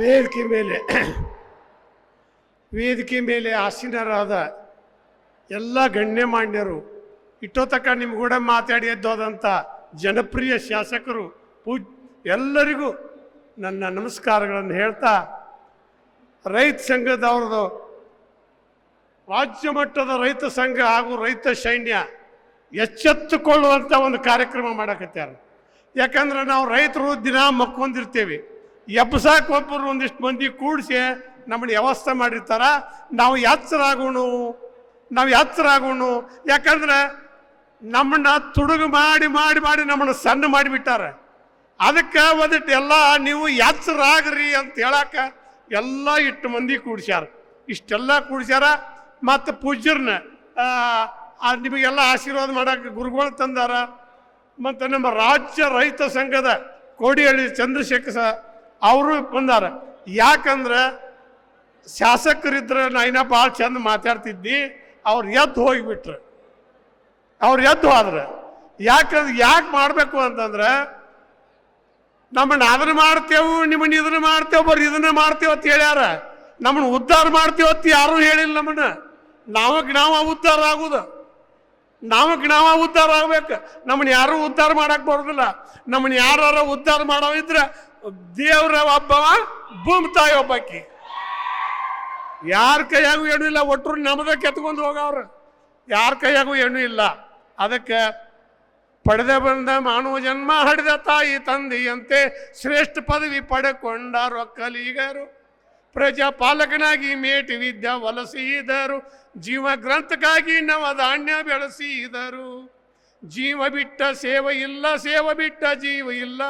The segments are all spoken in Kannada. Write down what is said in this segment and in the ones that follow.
ವೇದಿಕೆ ಮೇಲೆ ವೇದಿಕೆ ಮೇಲೆ ಆಸೀನರಾದ ಎಲ್ಲ ಗಣ್ಯಮಾನ್ಯರು ಇಟ್ಟೋತಕ ನಿಮ್ಮ ಕೂಡ ಮಾತಾಡಿ ಎದ್ದೋದಂಥ ಜನಪ್ರಿಯ ಶಾಸಕರು, ಪೂಜ್, ಎಲ್ಲರಿಗೂ ನನ್ನ ನಮಸ್ಕಾರಗಳನ್ನು ಹೇಳ್ತಾ, ರೈತ ಸಂಘದವ್ರದ್ದು ರಾಜ್ಯ ಮಟ್ಟದ ರೈತ ಸಂಘ ಹಾಗೂ ರೈತ ಸೈನ್ಯ ಎಚ್ಚೆತ್ತುಕೊಳ್ಳುವಂಥ ಒಂದು ಕಾರ್ಯಕ್ರಮ ಮಾಡಕತ್ಯಾರ. ಯಾಕಂದ್ರೆ ನಾವು ರೈತರು ದಿನ ಮಕ್ಕೊಂದಿರ್ತೀವಿ. ಎಬ್ಸಾಕ್ ಒಬ್ಬರು ಒಂದಿಷ್ಟು ಮಂದಿ ಕೂಡಿಸಿ ನಮ್ಮನ್ನ ವ್ಯವಸ್ಥೆ ಮಾಡಿರ್ತಾರ. ನಾವು ಎಚ್ಚರಾಗೋಣು ನಾವು ಎಚ್ಚರಾಗೋಣು ಯಾಕಂದ್ರೆ ನಮ್ಮನ್ನ ತುಡುಗು ಮಾಡಿ ಮಾಡಿ ಮಾಡಿ ನಮ್ಮನ್ನ ಸಣ್ಣ ಮಾಡಿಬಿಟ್ಟಾರೆ ಅದಕ್ಕೆ ಒಂದಿಟ್ಟು ಎಲ್ಲ ನೀವು ಎಚ್ಚರಾಗ್ರಿ ಅಂತ ಹೇಳಕ್ಕ ಎಲ್ಲ ಇಟ್ಟು ಮಂದಿ ಕೂಡ್ಸ್ಯಾರ. ಇಷ್ಟೆಲ್ಲ ಕೂಡ್ಸ್ಯಾರ. ಮತ್ತು ಪೂಜ್ಯರನ್ನ ನಿಮಗೆಲ್ಲ ಆಶೀರ್ವಾದ ಮಾಡಕ್ಕೆ ಗುರುಗಳು ತಂದಾರ. ಮತ್ತು ನಮ್ಮ ರಾಜ್ಯ ರೈತ ಸಂಘದ ಕೋಡಿಹಳ್ಳಿ ಚಂದ್ರಶೇಖರ್ ಅವರು ಬಂದಾರ. ಯಾಕಂದ್ರೆ ಶಾಸಕರಿದ್ರೆ ನಾ ಇನ್ನ ಭಾಳ ಚಂದ ಮಾತಾಡ್ತಿದ್ದಿ, ಅವ್ರು ಎದ್ದು ಹೋಗಿಬಿಟ್ರು. ಅವ್ರು ಎದ್ದು ಹೋದ್ರ. ಯಾಕಂದ್ರೆ ಯಾಕೆ ಮಾಡಬೇಕು ಅಂತಂದ್ರೆ ನಮ್ಮನ್ನ ಅದನ್ನ ಮಾಡ್ತೇವು ನಿಮ್ಮನ್ನ ಇದನ್ನ ಮಾಡ್ತೇವೆ ಬರ್ರಿ ಇದನ್ನ ಮಾಡ್ತೇವೆ ಅಂತ ಹೇಳ್ಯಾರ. ನಮ್ಮನ್ನ ಉದ್ಧಾರ ಮಾಡ್ತೇವೆ ಅಂತ ಯಾರೂ ಹೇಳಿಲ್ಲ ನಮ್ಮನ್ನ. ನಾವು ನಾವ ಉದ್ಧಾರ ಆಗುದು. ನಾವು ನಾವ ಉದ್ಧಾರ ಆಗ್ಬೇಕು. ನಮ್ಮನ್ನ ಯಾರು ಉದ್ಧಾರ ಮಾಡಕ್ ಬರೋದಿಲ್ಲ. ನಮ್ಮನ್ನ ಯಾರು ಉದ್ಧಾರ ಮಾಡೋ ಇದ್ರೆ ದೇವ್ರ ಒಬ್ಬವ, ಭೂಮಿ ತಾಯಿ ಒಬ್ಬಾಕಿ. ಯಾರ ಕೈಯಾಗೂ ಏನೂ ಇಲ್ಲ ಒಟ್ಟರು ನಮ್ಮದ ಕೆತ್ಕೊಂಡು ಹೋಗವ್ರ. ಯಾರ ಕೈಯಾಗೂ ಹೆಣ್ಣು ಇಲ್ಲ. ಅದಕ್ಕೆ ಪಡೆದ ಬಂದ ಮಾನವ ಜನ್ಮ ಹಡಿದ ತಾಯಿ ತಂದೆಯಂತೆ ಶ್ರೇಷ್ಠ ಪದವಿ ಪಡೆಕೊಂಡಾರು ಒಕ್ಕಲಿಗರು ಪ್ರಜಾಪಾಲಕನಾಗಿ ಮೇಟಿ ವಿದ್ಯಾ ವಲಸಿದರು ಜೀವ ಗ್ರಂಥಕ್ಕಾಗಿ ನವಧಾನ್ಯ ಬೆಳೆಸಿದರು. ಜೀವ ಬಿಟ್ಟ ಸೇವ ಇಲ್ಲ, ಸೇವ ಬಿಟ್ಟ ಜೀವ ಇಲ್ಲ.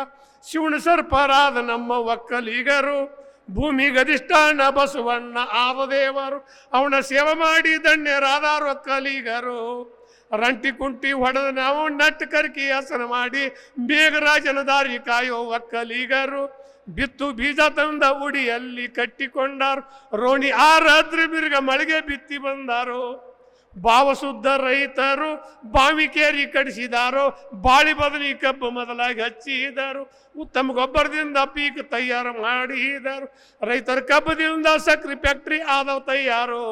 ಶಿವನ ಸರ್ಪರಾದ ನಮ್ಮ ಒಕ್ಕಲಿಗರು, ಭೂಮಿ ಅಧಿಷ್ಠಾನ ಬಸವಣ್ಣ ಆವ ದೇವರು ಅವನ ಸೇವೆ ಮಾಡಿ ಧನ್ಯರಾದಾರು ಒಕ್ಕಲಿಗರು. ರಂಟಿ ಕುಂಟಿ ಹೊಡೆದ ನಾವು ನಟ್ಟು ಕರ್ಕಿ ಹಸನ ಮಾಡಿ ಮೇಘರಾಜನ ದಾರಿ ಕಾಯೋ ಒಕ್ಕಲಿಗರು. ಬಿತ್ತು ಬೀಜ ತಂದ ಉಡಿಯಲ್ಲಿ ಕಟ್ಟಿಕೊಂಡಾರು, ರೋಣಿ ಆರಾತ್ರಿ ಬಿರುಗ ಮಳೆಗೆ ಬಿತ್ತಿ ಬಂದಾರು. ಭಾವಶುದ್ಧ ರೈತರು ಬಾವಿಕೇರಿ ಕಡಿಸಿದಾರೋ, ಬಾಳಿ ಬದಲಿ ಕಬ್ಬು ಮೊದಲಾಗಿ ಹಚ್ಚಿದರು, ಉತ್ತಮ ಗೊಬ್ಬರದಿಂದ ಪೀಕ್ ತಯಾರು ಮಾಡಿದರು. ರೈತರ ಕಬ್ಬದಿಂದ ಸಕ್ರೆ ಫ್ಯಾಕ್ಟ್ರಿ ಆದವು ತಯಾರು.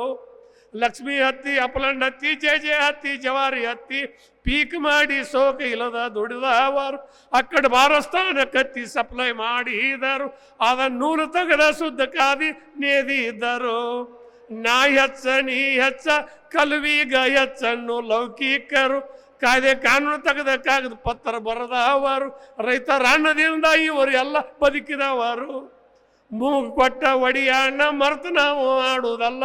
ಲಕ್ಷ್ಮಿ ಹತ್ತಿ, ಅಪಲಂಡ್ ಹತ್ತಿ, ಜೆ ಜೆ ಹತ್ತಿ, ಜವಾರಿ ಹತ್ತಿ, ಪೀಕ್ ಮಾಡಿ ಸೋಕ ಇಲ್ಲದ ದುಡಿದವರು. ಅಕ್ಕಡ ಬಾರಸ್ಥಾನ ಕತ್ತಿ ಸಪ್ಲೈ ಮಾಡಿದರು. ಅದನ್ನು ನೂಲು ತೆಗೆದ ಶುದ್ಧ ಕಾದಿ ನೇದಿದ್ದರು ನಾ ಹಚ್ಚ, ನೀ ಹೆಚ್ಚ, ಕಲ್ವಿಗ ಹೆಚ್ಚನ್ನು ಲೌಕಿಕರು. ಕಾಯ್ದೆ ಕಾನೂನು ತೆಗೆದ ಕಾಗದ ಪತ್ರ ಅವರು ರೈತರ ಅನ್ನದಿಂದ ಇವರು ಎಲ್ಲ ಬದುಕಿದವರು. ಮೂಗು ಕೊಟ್ಟ ಒಡಿಯಣ್ಣ ಮರೆತು ನಾವು ಆಡುವುದಲ್ಲ,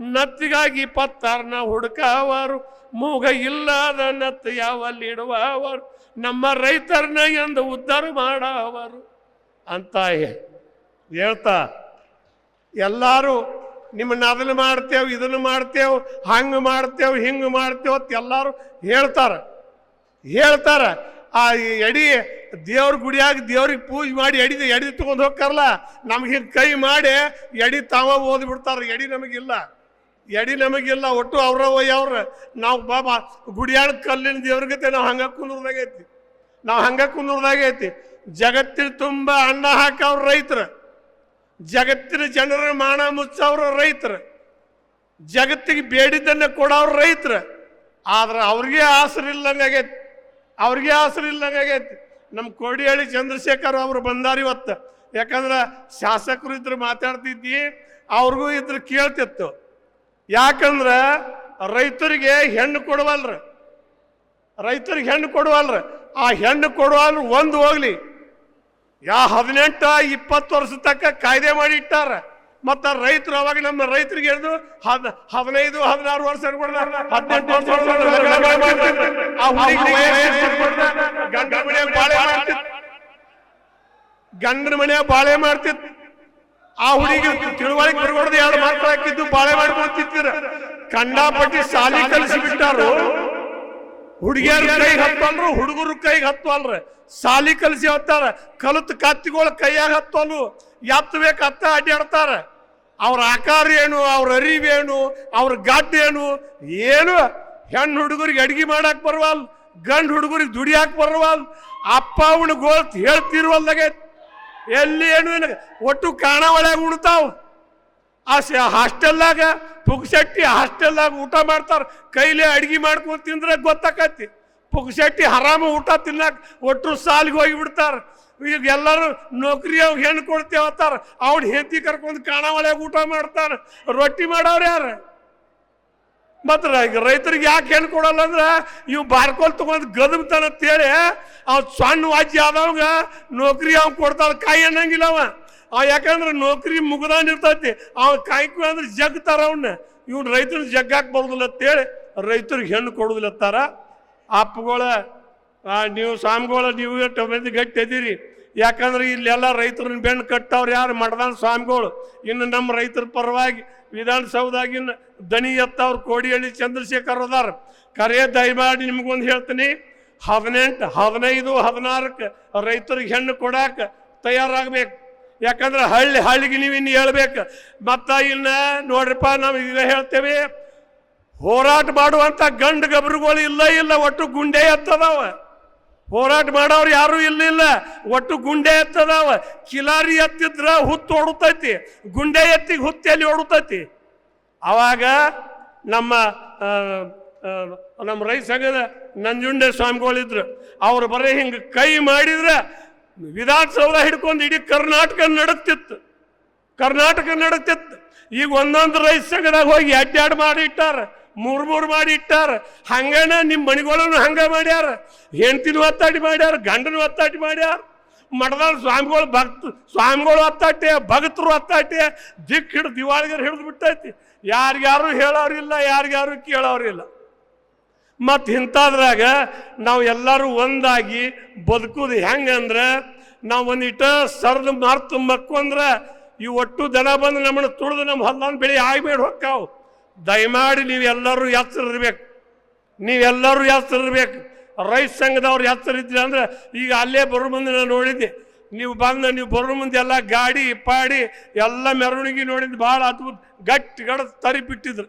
ನತ್ತಿಗಾಗಿ ಪತ್ತಾರನ ಹುಡುಕವರು. ಮೂಗ ಇಲ್ಲದ ನತ್ತು ಯಾವಲ್ಲಿಡುವವರು, ನಮ್ಮ ರೈತರನ್ನ ಎಂದು ಉದ್ಧಾರ ಮಾಡವರು. ಅಂತ ಹೇಳ್ತಾ, ಎಲ್ಲರೂ ನಿಮ್ಮನ್ನ ಅದನ್ನು ಮಾಡ್ತೇವೆ, ಇದನ್ನು ಮಾಡ್ತೇವೆ, ಹಂಗೆ ಮಾಡ್ತೇವೆ, ಹಿಂಗೆ ಮಾಡ್ತೇವೆ ಅಂತ ಎಲ್ಲರೂ ಹೇಳ್ತಾರೆ. ಹೇಳ್ತಾರೆ. ಆ ಎಡಿ ದೇವ್ರ ಗುಡಿಯಾಗಿ ದೇವ್ರಿಗೆ ಪೂಜೆ ಮಾಡಿ ಎಡಿ ಎಡಿ ತೊಗೊಂಡು ಹೋಗ್ತಾರಲ್ಲ, ನಮ್ಗೆ ಹಿಂಗೆ ಕೈ ಮಾಡಿ ಎಡಿ ತಾವ ಓದಿ ಬಿಡ್ತಾರೆ. ಎಡಿ ನಮಗಿಲ್ಲ. ಎಡಿ ನಮಗಿಲ್ಲ. ಒಟ್ಟು ಅವ್ರ ಒಯ್ಯವ್ರ ನಾವು ಬಾಬಾ ಗುಡಿಯಾಡ ಕಲ್ಲಿನ ದೇವ್ರಿಗೆ ನಾವು ಹಂಗೆ ಕುಂದ್ರದಾಗೈತಿ. ನಾವು ಹಂಗೆ ಕುಂದ್ರದಾಗೈತಿ. ಜಗತ್ತಿನ ತುಂಬ ಅನ್ನ ಹಾಕವ್ರ ರೈತರು. ಜಗತ್ತಿನ ಜನರ ಮಾನ ಮುಚ್ಚವ್ರ ರೈತರು. ಜಗತ್ತಿಗೆ ಬೇಡಿದ್ದನ್ನ ಕೊಡೋರು ರೈತರು. ಆದ್ರೆ ಅವ್ರಿಗೆ ಆಸರಿಲ್ಲಂಗೆ ಆಗೈತಿ. ಅವ್ರಿಗೆ ಆಸರಿಲ್ಲಂಗೆ ಆಗೈತಿ. ನಮ್ಮ ಕೋಡಿಹಳ್ಳಿ ಚಂದ್ರಶೇಖರ್ ಅವರು ಬಂದಾರ ಇವತ್ತು. ಯಾಕಂದ್ರೆ ಶಾಸಕರು ಇದ್ರ ಮಾತಾಡ್ತಿದ್ದಿ, ಅವ್ರಿಗೂ ಇದ್ರ ಕೇಳ್ತಿತ್ತು. ಯಾಕಂದ್ರೆ ರೈತರಿಗೆ ಹೆಣ್ಣು ಕೊಡುವಲ್ರ. ರೈತರಿಗೆ ಹೆಣ್ಣು ಕೊಡುವಲ್ರ. ಆ ಹೆಣ್ಣು ಕೊಡುವಲ್ರು ಒಂದು ಹೋಗ್ಲಿ. ಯಾ ಹದಿನೆಂಟ, ಇಪ್ಪತ್ತು ವರ್ಷ ತಕ್ಕ ಕಾಯ್ದೆ ಮಾಡಿ ಇಟ್ಟಾರ. ಮತ್ತ ರೈತರು ಅವಾಗ ನಮ್ಮ ರೈತರಿಗೆ ಹೇಳಿದ್ರು, ಹದ್, ಹದಿನೈದು, ಹದಿನಾರು ವರ್ಷ ಹದಿನೆಂಟು ವರ್ಷ ಮನ್ಯಾಗ ಬಾಳೆ ಮಾಡ್ತಿತ್ತು ಗಂಡನ ಮನ್ಯಾಗ ಬಾಳೆ ಮಾಡ್ತಿತ್ತು ಆ ಹುಡುಗಿ ತಿಳುವಳಿಕೆ ಬರ್ಬಾರ್ದು ಎರಡು ಮಕ್ಕಳು ಹಾಕಿದ್ದು, ಬಾಳೆ ಮಾಡ್ಕೊಂತಿದ್ದೀರ ಕಂಡಾಪಟ್ಟಿ ಸಾಲಿ ಕಲಿಸಿ ಬಿಟ್ಟಾರು. ಹುಡುಗಿಯರ ಕೈಗೆ ಹತ್ತಲ್ರು ಹುಡುಗರು ಕೈಗೆ ಹತ್ತಲ್ರ. ಸಾಲಿ ಕಲಸಿ ಹತ್ತಾರ ಕಲತ್ ಕತ್ತಿಗಳು ಕೈಯಾಗ ಹತ್ತಲು ಎತ್ತಬೇಕು ಹತ್ತ ಅಡ್ಡಾಡ್ತಾರ ಅವ್ರ ಆಕಾರ ಏನು ಅವ್ರ ಅರಿವೇನು ಅವ್ರ ಗಡ್ಡ ಏನು? ಏನು? ಹೆಣ್ಣು ಹುಡುಗರಿಗೆ ಅಡಿಗೆ ಮಾಡಕ್ ಬರವಲ್ ಗಂಡು ಹುಡುಗರಿಗೆ ದುಡಿಯಾಕ ಬರವಲ್ ಅಪ್ಪ ಅವನು ಗೋಳ್ ಹೇಳ್ತಿರುವಲ್ದಾಗೆ. ಎಲ್ಲಿ ಏನು ಒಟ್ಟು ಕಾಣ ಒಳಗೆ ಉಣ್ತಾವ. ಆ ಸ ಹಾಸ್ಟೆಲ್ದಾಗ ಪುಗ್ಸಟ್ಟಿ ಹಾಸ್ಟೆಲ್ದಾಗ ಊಟ ಮಾಡ್ತಾರ. ಕೈಲಿ ಅಡ್ಗೆ ಮಾಡ್ಕೊಂಡು ತಿಂದ್ರೆ ಗೊತ್ತಾಕತಿ. ಪುಗ್ಸಟ್ಟಿ ಆರಾಮ ಊಟ ತಿನ್ನಕ್ ಒಟ್ಟು ಸಾಲಿಗೆ ಹೋಗಿ ಬಿಡ್ತಾರ. ಈಗ ಎಲ್ಲರೂ ನೌಕರಿ ಅವ್ ಹೆಣ್ಣು ಕೊಡ್ತೇವೆ ಅಂತಾರ. ಅವ್ನ ಹೆಂಡತಿ ಕರ್ಕೊಂಡು ಕಾಣ ಒಳಗೆ ಊಟ ಮಾಡ್ತಾರ. ರೊಟ್ಟಿ ಮಾಡೋರು ಯಾರು? ಮತ್ತ ರೈತರಿಗೆ ಯಾಕೆ ಹೆಣ್ಣು ಕೊಡಲ್ಲ ಅಂದ್ರೆ ಇವ್ ಬಾರ್ಕೋಲ್ ತಗೊಂಡ್ ಗದಮ್ತಾನ ಅಂತೇಳಿ ಅವ್ ಸಣ್ಣ ವಾಜಿ ಆದವಾಗ ನೌಕರಿ ಅವ್ ಕೊಡ್ತಾರ ಕಾಯಿ ಅನ್ನಂಗಿಲ್ಲ ಅವ. ಅವ ಯಾಕಂದ್ರೆ ನೌಕರಿ ಮುಗ್ದಾನ್ ಇರ್ತೈತಿ. ಅವ ಕಾಯ್ಕು ಅಂದ್ರೆ ಜಗ್ತಾರ ಅವನ್ನ ಇವ್ನು ರೈತರು ಜಗ್ಗಾಕ್ ಬರುದಿಲ್ಲ ಅಂತೇಳಿ ರೈತರಿಗೆ ಹೆಣ್ಣು ಕೊಡುದಿಲ್ಲತ್ತಾರ ಅಪ್ಪಗಳ ನೀವು ಸ್ವಾಮಿಗಳ, ನೀವು ಮಂದಿ ಗಟ್ಟಿ ಇದ್ದೀರಿ ಯಾಕಂದ್ರೆ ಇಲ್ಲೆಲ್ಲ ರೈತರನ್ನ ಬೆಣ್ಣು ಕಟ್ಟವ್ರು ಯಾರು ಮಡದಾನ ಸ್ವಾಮಿಗಳು. ಇನ್ನು ನಮ್ಮ ರೈತರ ಪರವಾಗಿ ವಿಧಾನಸೌಧಾಗಿನ ದನಿ ಎತ್ತವ್ರು ಕೋಡಿಹಳ್ಳಿ ಚಂದ್ರಶೇಖರ್ ಅದಾರ. ಕರೆ ದಯಮಾಡಿ ನಿಮ್ಗೊಂದು ಹೇಳ್ತೀನಿ. ಹದಿನೆಂಟು, ಹದಿನೈದು ಹದಿನಾರಕ್ಕೆ ರೈತರಿಗೆ ಹೆಣ್ಣು ಕೊಡಾಕ ತಯಾರಾಗಬೇಕು. ಯಾಕಂದ್ರೆ ಹಳ್ಳಿ ಹಳ್ಳಿಗೆ ನೀವು ಇನ್ನು ಹೇಳ್ಬೇಕು. ಮತ್ತ ಇನ್ನ ನೋಡ್ರಿಪ್ಪ, ನಾವು ಇದನ್ನ ಹೇಳ್ತೇವೆ, ಹೋರಾಟ ಮಾಡುವಂತ ಗಂಡು ಗಬ್ರುಗಳು ಇಲ್ಲ ಇಲ್ಲ, ಒಟ್ಟು ಗುಂಡೆ ಎತ್ತದವ. ಹೋರಾಟ ಮಾಡೋರು ಯಾರು ಇಲ್ಲಿಲ್ಲ ಒಟ್ಟು ಗುಂಡೆ ಎತ್ತದವ. ಕಿಲಾರಿ ಎತ್ತಿದ್ರ ಹುತ್ತು ಹೊಡುತ್ತೈತಿ ಗುಂಡೆ ಎತ್ತಿಗೆ ಹುತ್ತಿಯಲ್ಲಿ ಹೊಡುತ್ತೈತಿ ಅವಾಗ ನಮ್ಮ ನಮ್ಮ ರೈತ ಸಂಘದ ನಂಜುಂಡೆ ಸ್ವಾಮಿಗಳಿದ್ರು. ಅವ್ರು ಬರೀ ಹಿಂಗೆ ಕೈ ಮಾಡಿದ್ರೆ ವಿಧಾನಸೌಧ ಹಿಡ್ಕೊಂಡು ಇಡೀ ಕರ್ನಾಟಕ ನಡುತ್ತಿತ್ತು ಕರ್ನಾಟಕ ನಡುತ್ತಿತ್ತು ಈಗ ಒಂದೊಂದು ರೈತ ಸಂಘದಾಗ ಹೋಗಿ ಅಡ್ಡಾಡ್ ಮಾಡಿ ಇಟ್ಟಾರ ಮೂರ್ ಮೂರ್ ಮಾಡಿ ಇಟ್ಟಾರ ಹಂಗನ ನಿಮ್ಮ ಮಣಿಗಳನ್ನು ಹಂಗ ಮಾಡ್ಯಾರ. ಹೆಂಡತಿನ ಒತ್ತಾಟಿ ಮಾಡ್ಯಾರ, ಗಂಡನ ಒತ್ತಾಟಿ ಮಾಡ್ಯಾರ. ಮಠದ ಸ್ವಾಮಿಗಳು ಭಕ್ತ, ಸ್ವಾಮಿಗಳು ಒತ್ತಾಟೆ, ಭಕ್ತರು ಒತ್ತಾಟೆ. ದಿಕ್ ಹಿಡಿದು ದಿವಾಳಿಗರು ಹಿಡಿದು ಬಿಟ್ಟೈತಿ. ಹೇಳೋರಿಲ್ಲ, ಯಾರಿಗ್ಯಾರು ಕೇಳೋರಿಲ್ಲ. ಮತ್ತು ಇಂಥದ್ರಾಗ ನಾವು ಎಲ್ಲರೂ ಒಂದಾಗಿ ಬದುಕುದು ಹೆಂಗಂದ್ರೆ ನಾವು ಒಂದಿಟ ಸರ್ದು ಮಾರ್ತು ಮಕ್ಕೊಂದ್ರೆ ಈ ಒಟ್ಟು ದನ ಬಂದು ನಮ್ಮನ್ನು ತುಳಿದು ನಮ್ಮ ಹೊಲ್ದಾನ ಬೆಳೆ ಆಗ್ಬೇಡ ಹೊಕ್ಕಾವು. ದಯಮಾಡಿ ನೀವೆಲ್ಲರೂ ಎಚ್ಚರಿರ್ಬೇಕು ನೀವೆಲ್ಲರೂ ಇರ್ಬೇಕು ರೈತ ಸಂಘದವ್ರು ಎಚ್ಚರ ಇದ್ರಿ ಅಂದ್ರೆ ಈಗ ಅಲ್ಲೇ ಬರೋ ಮುಂದೆ ನಾನು ನೋಡಿದ್ದೆ ನೀವು ಬಂದು, ನೀವು ಬರೋ ಮುಂದೆ ಎಲ್ಲ ಗಾಡಿ ಪಾಡಿ ಎಲ್ಲ ಮೆರವಣಿಗೆ ನೋಡಿದ್ದು ಭಾಳ ಅದ್ಭುತ ಗಟ್ಟಿ ಗಡ ತರಿ ಬಿಟ್ಟಿದ್ರು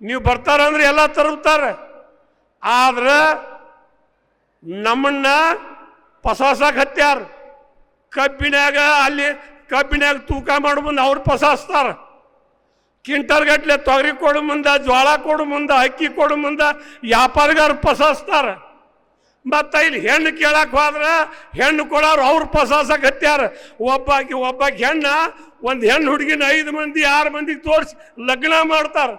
ನೀವು ಬರ್ತಾರಂದ್ರೆ ಎಲ್ಲ ತರುತ್ತಾರೆ ಆದ್ರೆ ನಮ್ಮನ್ನ ಪಸಾಸಕ್ಕೆ ಹತ್ಯಾರ. ಕಬ್ಬಿನಾಗ ಅಲ್ಲಿ ಕಬ್ಬಿನಾಗ ತೂಕ ಮಾಡೋ ಮುಂದೆ ಅವ್ರು ಪಸಾಸ್ತಾರ. ಗಟ್ಲೆ ತೊಗರಿ ಕೊಡು ಮುಂದೆ, ಜ್ವಾಳ ಕೊಡು ಮುಂದೆ, ಅಕ್ಕಿ ಕೊಡು ಮುಂದೆ ವ್ಯಾಪಾರಿಗಾರು ಪಸಾಸ್ತಾರ. ಮತ್ತು ಇಲ್ಲಿ ಹೆಣ್ಣು ಕೇಳಕ್ ಹೋದ್ರೆ ಹೆಣ್ಣು ಕೊಡೋರು ಅವ್ರು ಪಸಾಸಕ್ಕೆ ಹತ್ಯಾರ. ಒಬ್ಬಾಕಿ ಒಬ್ಬಾಕಿ ಹೆಣ್ಣ ಒಂದು ಹೆಣ್ಣು ಹುಡುಗಿನ ಐದು ಮಂದಿ, ಆರು ಮಂದಿಗೆ ತೋರಿಸಿ ಲಗ್ನ ಮಾಡ್ತಾರೆ.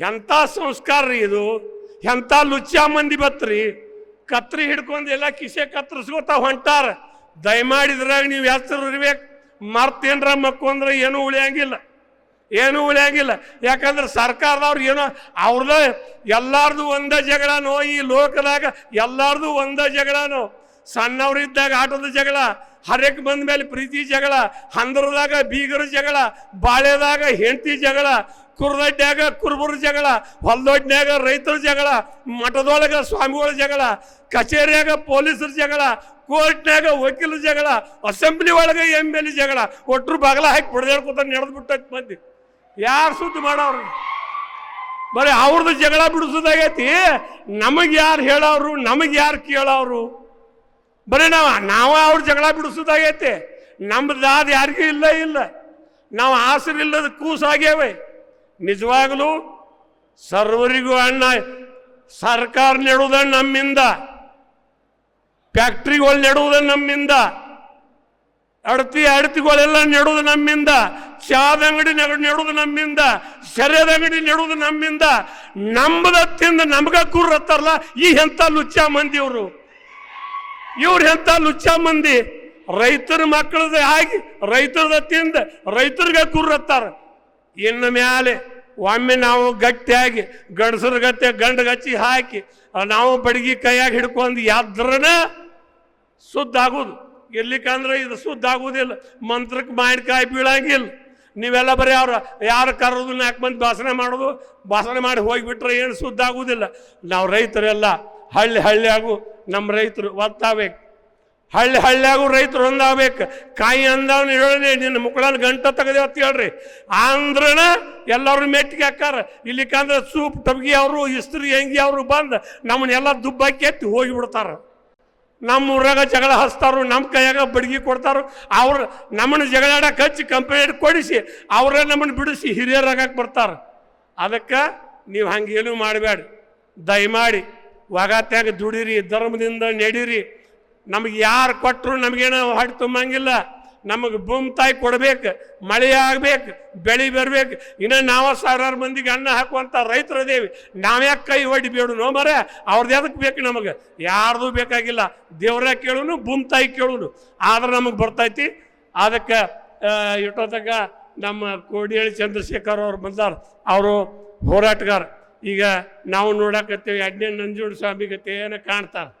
ಎಂಥ ಸಂಸ್ಕಾರ ರೀ ಇದು? ಎಂಥ ಲುಚ್ಚ ಮಂದಿ ಬತ್ರಿ. ಕತ್ರಿ ಹಿಡ್ಕೊಂಡು ಎಲ್ಲ ಕಿಸೆ ಕತ್ತರಿಸ್ಕೋತ ಹೊಂಟಾರ. ದಯಮಾಡಿದ್ರಾಗ ನೀವು ಹೆಸರು ಇರ್ಬೇಕು. ಮರ್ತೇನ್ರ ಮಕ್ಕೊಂದ್ರೆ ಏನೂ ಉಳಿಯಂಗಿಲ್ಲ. ಏನೂ ಉಳಿಯಂಗಿಲ್ಲ. ಯಾಕಂದ್ರೆ ಸರ್ಕಾರದವ್ರು ಏನೋ ಅವ್ರದ ಎಲ್ಲಾರ್ದು ಒಂದೇ ಜಗಳನೋ ಈ ಲೋಕದಾಗ ಎಲ್ಲಾರ್ದು ಒಂದೇ ಜಗಳನೋ. ಸಣ್ಣವರಿದ್ದಾಗ ಆಟದ ಜಗಳ ಹರಕ್ ಬಂದ ಮೇಲೆ ಪ್ರೀತಿ ಜಗಳ, ಹಂದ್ರದಾಗ ಬೀಗರ ಜಗಳ ಬಾಳೆದಾಗ ಹೆಂಡತಿ ಜಗಳ ಕುರ್ದಡ್ಡ್ಯಾಗ ಕುರುಬರ ಜಗಳ, ಹೊಲ್ದೊಡ್ನ್ಯಾಗ ರೈತರ ಜಗಳ, ಮಠದೊಳಗ ಸ್ವಾಮಿಗಳ ಜಗಳ, ಕಚೇರಿಯಾಗ ಪೊಲೀಸರ ಜಗಳ, ಕೋರ್ಟ್ನ್ಯಾಗ ವಕೀಲರ ಜಗಳ, ಅಸೆಂಬ್ಲಿ ಒಳಗೆ ಎಂ ಎಲ್ ಜಗಳ ಒಟ್ಟರು ಬಾಗಲ ಹಾಕಿ ಹೊಡೆದಾಡ್ಕೊತ ನಡೆದು ಬಿಟ್ಟೈತೆ ಮಂದಿ. ಯಾರು ಸುದ್ದಿ ಮಾಡೋರು? ಬರೀ ಅವ್ರದ್ದು ಜಗಳ ಬಿಡಿಸೋದಾಗೈತಿ. ನಮಗೆ ಯಾರು ಹೇಳೋರು, ನಮಗೆ ಯಾರು ಕೇಳೋರು? ಬರೀ ನಾವು, ನಾವ ಅವ್ರ ಜಗಳ ಬಿಡಿಸುದಾಗೈತಿ. ನಮ್ದಾದ ಯಾರಿಗೂ ಇಲ್ಲ ಇಲ್ಲ. ನಾವು ಆಸರಿಲ್ಲದ ಕೂಸಾಗ್ಯಾವೆ. ನಿಜವಾಗಲೂ ಸರ್ವರಿಗೂ ಅಣ್ಣ, ಸರ್ಕಾರ ನೆಡುವುದ ನಮ್ಮಿಂದ, ಫ್ಯಾಕ್ಟ್ರಿಗಳು ನೆಡುವುದ ನಮ್ಮಿಂದ, ಅಡತಿ ಅಡತಿಗಳೆಲ್ಲ ನೆಡುವುದು ನಮ್ಮಿಂದ, ಚಾದ ಅಂಗಡಿ ನೆಡ- ನೆಡುವುದು ನಮ್ಮಿಂದ ಸೆರೆದ ಅಂಗಡಿ ನೆಡುವುದು ನಮ್ಮಿಂದ ನಮ್ಮದ ತಿಂದ ನಮ್ಗ ಕೂರತ್ತಾರಲ್ಲ ಈ ಎಂಥ ಲುಚ್ಚ ಮಂದಿ ಇವರು. ಇವ್ರು ಎಂಥ ಲುಚ್ಚ ಮಂದಿ? ರೈತರ ಮಕ್ಕಳದ ಆಗಿ ರೈತರದ ತಿಂದ ರೈತರಿಗೆ ಕುರ್ರತ್ತಾರ ಇನ್ನು ಮ್ಯಾಲೆ ಒಮ್ಮೆ ನಾವು ಗಟ್ಟಿಯಾಗಿ ಗಂಡಸರ ಗತ್ತೆ ಗಂಡ ಗಚ್ಚಿ ಹಾಕಿ ನಾವು ಬಡಗಿ ಕೈಯಾಗಿ ಹಿಡ್ಕೊಂಡು ಯಾದ್ರನ ಶುದ್ಧ ಆಗೋದು ಎಲ್ಲಿಕಂದ್ರೆ ಇದು ಶುದ್ಧ ಆಗೋದಿಲ್ಲ ಮಂತ್ರಕ್ಕೆ ಮಾವಿನಕಾಯಿ ಬೀಳಂಗಿಲ್ಲ. ನೀವೆಲ್ಲ ಬರೀ ಅವ್ರು ಯಾರು ಕರೋದು ನಾಲ್ಕು ಮಂದಿ ಭಾಷಣ ಮಾಡೋದು? ಭಾಷಣ ಮಾಡಿ ಹೋಗಿಬಿಟ್ರೆ ಏನು ಶುದ್ಧ ಆಗೋದಿಲ್ಲ ನಾವು ರೈತರೆಲ್ಲ ಹಳ್ಳಿ ಹಳ್ಳಿಯಾಗು ನಮ್ಮ ರೈತರು ಒತ್ತಾಬೇಕು. ಹಳ್ಳಿ ಹಳ್ಳಿಯಾಗೂ ರೈತರು ಒಂದಾಗಬೇಕು ಕಾಯಿ ಅಂದವನು ಹೇಳಿ ನಿನ್ನ ಮುಕ್ಕಳನ್ನ ಗಂಟ ತೆಗೆದೇವ ಅಂತ ಹೇಳ್ರಿ. ಆಂಧ್ರನ ಎಲ್ಲರೂ ಮೆಟ್ಟಿಗೆ ಹಾಕಾರ ಇಲ್ಲಿಕಂದ್ರೆ ಸೂಪ್ ಟಬ್ಗಿ ಅವರು, ಇಸ್ತ್ರಿ ಹೆಂಗಿ ಅವರು ಬಂದು ನಮ್ಮನ್ನೆಲ್ಲ ದುಬ್ಬಾಕಿ ಎತ್ತಿ ಹೋಗಿಬಿಡ್ತಾರ ನಮ್ಮ ಊರಾಗ ಜಗಳ ಹಚ್ತಾರು, ನಮ್ಮ ಕೈಯಾಗ ಬಡ್ಗಿ ಕೊಡ್ತಾರು. ಅವ್ರು ನಮ್ಮನ್ನ ಜಗಳಾಡಕ್ಕೆ ಹಚ್ಚಿ ಕಂಪ್ಲೇಂಟ್ ಕೊಡಿಸಿ, ಅವರೇ ನಮ್ಮನ್ನು ಬಿಡಿಸಿ ಹಿರಿಯರಾಗಕ್ಕೆ ಬರ್ತಾರ. ಅದಕ್ಕೆ ನೀವು ಹಂಗೇನು ಮಾಡಬೇಡ. ದಯಮಾಡಿ ಒಗತ್ಯಾಗ ದುಡಿರಿ, ಧರ್ಮದಿಂದ ನಡೀರಿ. ನಮಗೆ ಯಾರು ಕೊಟ್ಟರು ನಮಗೇನು ಹೊಟ್ಟೆ ತುಂಬಂಗಿಲ್ಲ. ನಮಗೆ ಭೂಮಿ ತಾಯಿ ಕೊಡ್ಬೇಕು, ಮಳೆ ಆಗ್ಬೇಕು, ಬೆಳೆ ಬರಬೇಕು. ಇನ್ನು ನಾವು ಸಾವಿರಾರು ಮಂದಿಗೆ ಅನ್ನ ಹಾಕುವಂಥ ರೈತರು ದೇವಿ ನಾವ್ಯಾಕೆ ಕೈ ಹೊಡಿ ಬೇಡು ನೋ ಮರ ಅವ್ರದ್ದು ಎದಕ್ಕೆ ಬೇಕು ನಮಗೆ? ಯಾರ್ದು ಬೇಕಾಗಿಲ್ಲ. ದೇವ್ರ ಕೇಳುನು, ಭೂಮಿ ತಾಯಿ ಕೇಳುನು ಆದ್ರೆ ನಮಗೆ ಬರ್ತೈತಿ. ಅದಕ್ಕೆ ಇಟ್ಟೋತಕ ನಮ್ಮ ಕೋಡಿಹಳ್ಳಿ ಚಂದ್ರಶೇಖರ್ ಅವ್ರು ಬಂದಾರ. ಅವರು ಹೋರಾಟಗಾರ. ಈಗ ನಾವು ನೋಡಕತ್ತೇವೆ ಎರಡನೇ ನಂಜುಂಡ ಸ್ವಾಮಿ ಕಾಣ್ತಾರೆ.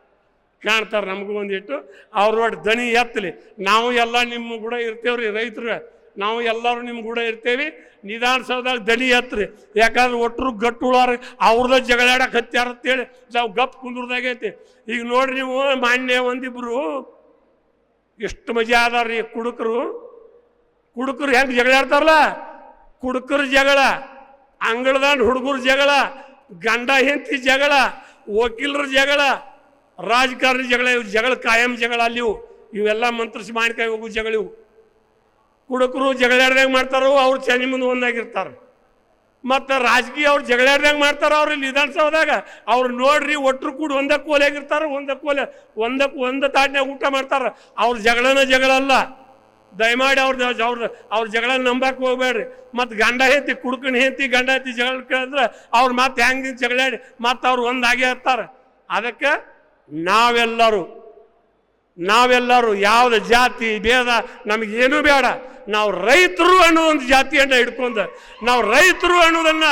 ಕಾಣ್ತಾರೆ ನಮಗೂ ಒಂದಿಟ್ಟು ಅವ್ರ ಒಟ್ಟು ದನಿ ಎತ್ತಲಿ ನಾವು ಎಲ್ಲ ನಿಮ್ಮ ಕೂಡ ಇರ್ತೇವ್ರಿ ರೈತರು. ನಾವು ಎಲ್ಲರೂ ನಿಮ್ಮ ಕೂಡ ಇರ್ತೇವೆ. ನಿಧಾನಸೌದಾಗ ದಣಿ ಎತ್ತರಿ ಯಾಕಂದ್ರೆ ಒಟ್ಟರು ಗಟ್ಟುಳಾರ ಅವ್ರದ ಜಗಳಾಡಕ್ಕೆ ಹತ್ಯಾರ ಅಂತೇಳಿ ನಾವು ಗಪ್ ಕುಂದ್ರದಾಗೈತಿ ಈಗ ನೋಡ್ರಿ ನೀವು ಮಾನ್ಯ ಒಂದಿಬ್ರು ಎಷ್ಟು ಮಜಾ ರೀ ಕುಡುಕರು. ಕುಡುಕರು ಹೆಂಗೆ ಜಗಳಾಡ್ತಾರಲ್ಲ? ಕುಡುಕರ ಜಗಳ, ಅಂಗಳದಾಂಡ್ ಹುಡುಗರ ಜಗಳ, ಗಂಡ ಹೆಂಡತಿ ಜಗಳ, ವಕೀಲರ ಜಗಳ ರಾಜಕಾರಣಿ ಜಗಳ ಜಗಳ ಕಾಯಂ ಜಗಳ ಅಲ್ಲಿವು ಇವೆಲ್ಲ ಮಂತ್ರಿಸಿ ಮಾಡಿಕಾಯಿ ಹೋಗು ಜಗಳ ಇವು. ಕುಡುಕರು ಜಗಳಾಡ್ದಂಗೆ ಮಾಡ್ತಾರೋ, ಅವ್ರು ಚನಿ ಮುಂದೆ ಒಂದಾಗಿರ್ತಾರೆ. ಮತ್ತು ರಾಜಕೀಯ ಅವ್ರು ಜಗಳಾಡ್ದಂಗೆ ಮಾಡ್ತಾರ, ಅವ್ರು ಇಲ್ಲಿ ವಿಧಾನಸೌಧದಾಗ, ಅವ್ರು ನೋಡ್ರಿ ಒಟ್ಟರು ಕೂಡ ಒಂದೇ ಕೋಲೆಯಾಗಿರ್ತಾರ ಒಂದಕ್ಕೆ ಕೋಲೆ ಒಂದಕ್ಕೆ ಒಂದು ತಾಟ್ನಾಗ ಊಟ ಮಾಡ್ತಾರ. ಅವ್ರ ಜಗಳನ ಜಗಳ ಅಲ್ಲ. ದಯಮಾಡಿ ಅವ್ರ ಅವ್ರ ಅವ್ರ ಜಗಳ ನಂಬಕ್ಕೆ ಹೋಗ್ಬೇಡ್ರಿ ಮತ್ತು ಗಂಡ ಹೆಂತಿ ಕುಡ್ಕಣಿ ಹೆಂತಿ ಗಂಡ ಹೆತ್ತಿ ಜಗಳ ಕೇಳಿದ್ರೆ ಅವ್ರು ಮತ್ತೆ ಹೆಂಗೆ ಜಗಳಾಡಿ, ಮತ್ತು ಅವ್ರು ಒಂದಾಗೇ ಇರ್ತಾರೆ ಅದಕ್ಕೆ ನಾವೆಲ್ಲರೂ ನಾವೆಲ್ಲರೂ ಯಾವ್ದು ಜಾತಿ ಭೇದ ನಮಗೇನು ಬೇಡ. ನಾವು ರೈತರು ಅನ್ನೋ ಒಂದು ಜಾತಿಯನ್ನ ಹಿಡ್ಕೊಂಡು, ನಾವು ರೈತರು ಅನ್ನೋದನ್ನ,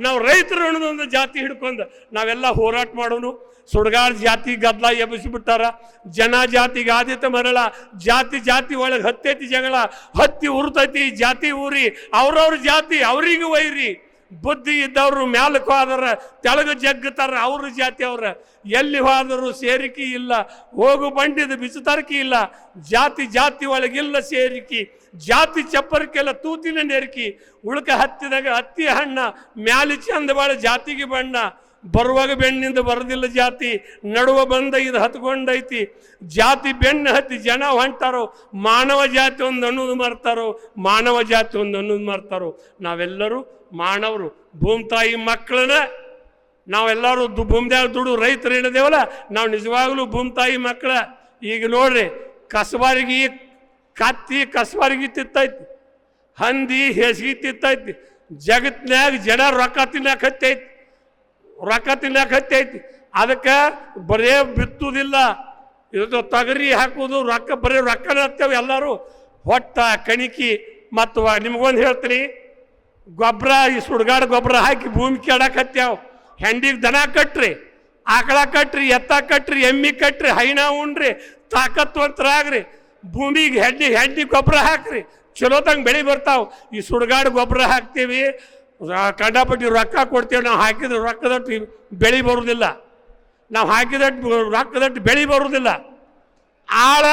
ನಾವು ರೈತರು ಅನ್ನೋದೊಂದು ಜಾತಿ ಹಿಡ್ಕೊಂಡು ನಾವೆಲ್ಲ ಹೋರಾಟ ಮಾಡೋನು. ಸುಡ್ಗಾಡ್ ಜಾತಿ ಗದ್ದಲ ಎಬ್ಬಿಸಿಬಿಟ್ಟಾರ. ಜನ ಜಾತಿಗೆ ಆದ್ಯತೆ ಮರಳ. ಜಾತಿ ಜಾತಿ ಒಳಗೆ ಹತ್ತೈತಿ ಜಗಳ. ಹತ್ತಿ ಉರ್ತೈತಿ, ಜಾತಿ ಊರಿ. ಅವ್ರವ್ರ ಜಾತಿ, ಅವ್ರಿಗೆ ವೈರಿ ಬುದ್ಧಿ ಇದ್ದವರು ಮ್ಯಾಲಕ್ಕೆ ಹೋದ್ರ ತೆಳಗ ಜಗ್ಗತಾರ ಅವ್ರ ಜಾತಿ ಅವ್ರ. ಎಲ್ಲಿ ಹೋದರೂ ಸೇರಿಕೆ ಇಲ್ಲ. ಹೋಗು ಬಂಡಿದ ಬಿಸುತರ್ಕಿ ಇಲ್ಲ. ಜಾತಿ ಜಾತಿ ಒಳಗಿಲ್ಲ ಸೇರಿಕೆ. ಜಾತಿ ಚಪ್ಪರಕ್ಕೆಲ್ಲ ತೂತಿನ ನೆರಕಿ. ಉಳ್ಕ ಹತ್ತಿದಾಗ ಹತ್ತಿ ಹಣ್ಣ, ಮ್ಯಾಲಿ ಚಂದ ಬಾಳ ಜಾತಿಗೆ ಬಣ್ಣ. ಬರುವಾಗ ಬೆಣ್ಣಿಂದ ಬರದಿಲ್ಲ ಜಾತಿ. ನಡುವ ಬಂದ ಇದು ಹತ್ಕೊಂಡೈತಿ. ಜಾತಿ ಬೆನ್ನು ಹತ್ತಿ ಜನ ಹೊಂಟಾರೋ, ಮಾನವ ಜಾತಿ ಒಂದು ಅನ್ನೋದು ಮರ್ತಾರೋ, ಮಾನವ ಜಾತಿ ಒಂದು ಅನ್ನೋದು ಮರ್ತಾರೋ. ನಾವೆಲ್ಲರೂ ಮಾನವರು, ಭೂಮಿ ತಾಯಿ ಮಕ್ಕಳನ್ನ ನಾವೆಲ್ಲರೂ ದು ಭೂಮಿದಾಗ ದುಡು ರೈತರು ಏನದೇವಲ್ಲ, ನಾವು ನಿಜವಾಗ್ಲೂ ಭೂಮಿ ತಾಯಿ ಮಕ್ಕಳ. ಈಗ ನೋಡ್ರಿ, ಕಸಬಾರಿಗೆ ಕತ್ತಿ ಕಸಬಾರಿಗೆ ತಿತ್ತೈತಿ, ಹಂದಿ ಹೆಸಗಿ ತಿತ್ತೈತಿ ಜಗತ್ನಾಗ ಜನ ರೊಕ್ಕ ತಿನ್ನಕ್ಕೆ ಹತ್ತೈತಿ, ರೊಕ್ಕ ತಿನ್ನಕ್ಕೆ ಹತ್ತೈತಿ, ಅದಕ್ಕೆ ಬರೇ ಬಿತ್ತುವುದಿಲ್ಲ ಇದು ತೊಗರಿ ಹಾಕುವುದು ರೊಕ್ಕ ಬರೀ ರೊಕ್ಕನ ಹತ್ತೇವೆ ಎಲ್ಲರೂ, ಹೊಟ್ಟ, ಕಣಿಕಿ ಮತ್ತು ನಿಮ್ಗೊಂದು ಹೇಳ್ತೀನಿ. ಗೊಬ್ಬರ ಈ ಸುಡ್ಗಾಡು ಗೊಬ್ಬರ ಹಾಕಿ ಭೂಮಿ ಕೆಡಕ್ಕೆ ಹತ್ಯಾವ ಹೆಂಡಿಗೆ ದನ ಕಟ್ರಿ, ಆಕಳ ಕಟ್ರಿ, ಎತ್ತ ಕಟ್ರಿ, ಎಮ್ಮಿ ಕಟ್ರಿ, ಹೈನ ಉಣ್ರಿ, ತಾಕತ್ವಂತರಾಗ್ರಿ, ಭೂಮಿಗೆ ಹೆಂಡಿ ಹೆಂಡಿ ಗೊಬ್ಬರ ಹಾಕ್ರಿ, ಚಲೋತಂಗೆ ಬೆಳೆ ಬರ್ತಾವೆ. ಈ ಸುಡ್ಗಾಡು ಗೊಬ್ಬರ ಹಾಕ್ತೀವಿ ಕಂಡಪಟ್ಟಿ ರೊಕ್ಕ ಕೊಡ್ತೇವೆ, ನಾವು ಹಾಕಿದ್ರೆ ರೊಕ್ಕದಟ್ಟು ಬೆಳೆ ಬರುವುದಿಲ್ಲ ನಾವು ಹಾಕಿದಟ್ಟು ರೊಕ್ಕದಟ್ಟು ಬೆಳೆ ಬರುವುದಿಲ್ಲ ಆಳ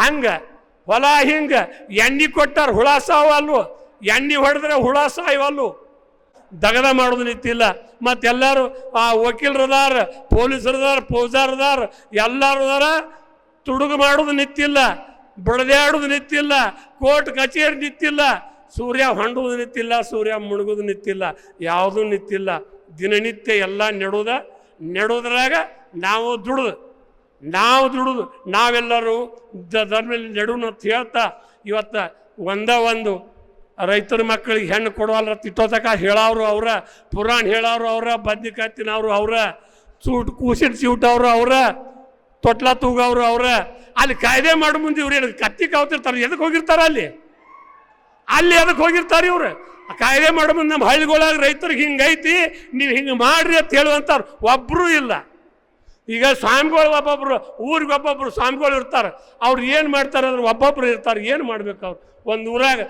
ಹಂಗ, ಹೊಲ ಹಿಂಗ, ಎಣ್ಣೆ ಕೊಟ್ಟಾರ ಹುಳ ಸಾವಲ್ವು ಎಣ್ಣೆ ಹೊಡೆದ್ರೆ ಹುಳ ಸಾಯವಲ್ಲು. ದಗದ ಮಾಡೋದು ನಿಂತಿಲ್ಲ. ಮತ್ತೆಲ್ಲರೂ ಆ ವಕೀಲರದಾರ, ಪೊಲೀಸರದಾರ ಫೌಜಾರದಾರ ಎಲ್ಲರೂ ಅದಾರ ತುಡುಗು ಮಾಡೋದು ನಿಂತಿಲ್ಲ, ಬಡದಾಡೋದು ನಿಂತಿಲ್ಲ, ಕೋರ್ಟ್ ಕಚೇರಿ ನಿಂತಿಲ್ಲ, ಸೂರ್ಯ ಹೊಂಡುವುದು ನಿಂತಿಲ್ಲ, ಸೂರ್ಯ ಮುಳುಗೋದು ನಿಂತಿಲ್ಲ, ಯಾವುದೂ ನಿಂತಿಲ್ಲ. ದಿನನಿತ್ಯ ಎಲ್ಲ ನೆಡೋದ, ನೆಡೋದ್ರಾಗ ನಾವು ದುಡ್ದು. ನಾವು ದುಡಿದು. ನಾವೆಲ್ಲರೂ ದ- ಧರ್ಮ ನೆಡುನು ಅಂತ ಹೇಳ್ತಾ ಇವತ್ತ ಒಂದ ಒಂದು ರೈತರ ಮಕ್ಕಳಿಗೆ ಹೆಣ್ಣು ಕೊಡುವಲ್ಲ ತಿಟ್ಟೋತಕ ಹೇಳೋರು ಅವ್ರ, ಪುರಾಣ ಹೇಳೋರು ಅವ್ರ ಬದ್ನಿಕಾಯಿ ತಿನ್ನೋರು ಅವ್ರ, ಸೂಟ್ ಕೂಸಿನ ಸೀಟವ್ರು ಅವ್ರ, ತೊಟ್ಲ ತೂಗವ್ರು ಅವ್ರ. ಅಲ್ಲಿ ಕಾಯ್ದೆ ಮಾಡೋ ಮುಂದೆ ಇವ್ರು ಏನು ಕತ್ತಿ ಕಾವ್ತಿರ್ತಾರೆ ಎದಕ್ಕೆ ಹೋಗಿರ್ತಾರೆ ಅಲ್ಲಿ? ಅಲ್ಲಿ ಎದಕ್ಕೆ ಹೋಗಿರ್ತಾರೆ ಇವ್ರು? ಕಾಯ್ದೆ ಮಾಡೋ ಮುಂದೆ ನಮ್ಮ ಹಳ್ಳಿಗಳಾಗ ರೈತರಿಗೆ ಹಿಂಗೈತಿ, ನೀವು ಹಿಂಗೆ ಮಾಡ್ರಿ ಅಂತ ಹೇಳುವಂಥವ್ರು ಒಬ್ಬರೂ ಇಲ್ಲ. ಈಗ ಸ್ವಾಮಿಗಳು ಒಬ್ಬೊಬ್ರು, ಊರಿಗೆ ಒಬ್ಬೊಬ್ರು ಸ್ವಾಮಿಗಳು ಇರ್ತಾರೆ. ಅವ್ರು ಏನು ಮಾಡ್ತಾರೆ ಅಂದ್ರೆ ಒಬ್ಬೊಬ್ರು ಇರ್ತಾರೆ. ಏನು ಮಾಡ್ಬೇಕು ಅವ್ರು? ಒಂದು ಊರಾಗ